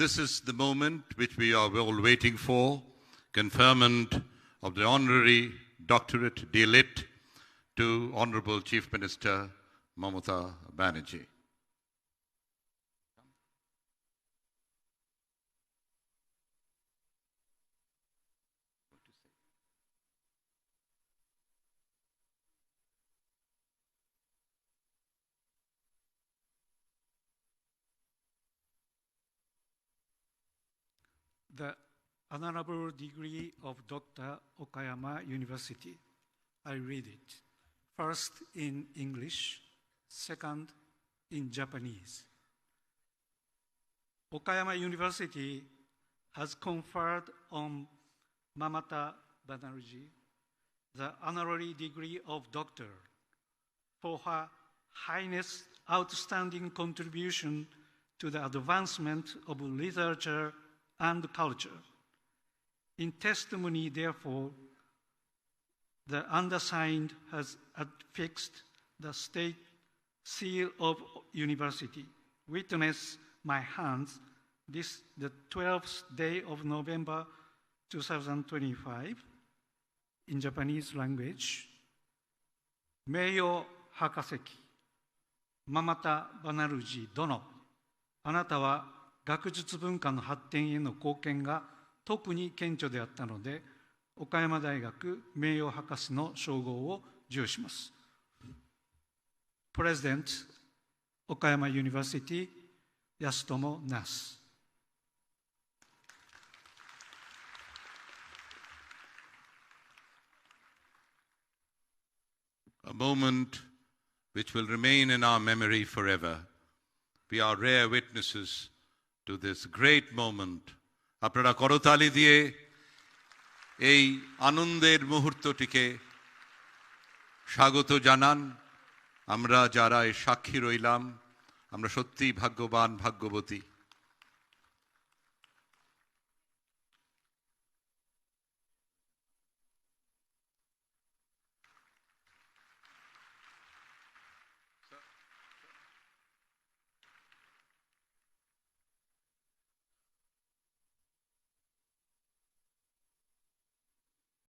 this is the moment which we are all waiting for conferment of the honorary doctorate D.Litt to Honorable Chief Minister Mamata Banerjee. The honorable degree of Dr. Okayama University. I read it. First in English, second in Japanese. Okayama University has conferred on Mamata Banerjee the honorary degree of doctor for her highness outstanding contribution to the advancement of literature and culture. In testimony, therefore, the undersigned has affixed the state seal of university. Witness my hands this the 12th day of November 2025 in Japanese language. 名誉博士ママタ・バナルジー殿あなたは 学術文化の発展への貢献が特に顕著であったので岡山大学名誉博士の称号を授与します President 岡山 University 安友ナス a moment which will remain in our memory forever. We are rare witnesses to this great moment. আপনারা করতালি দিয়ে এই আনন্দের মুহূর্তটিকে স্বাগত জানান আমরা যারা এই সাক্ষী রইলাম, আমরা সত্যি ভাগ্যবান, ভাগ্যবতী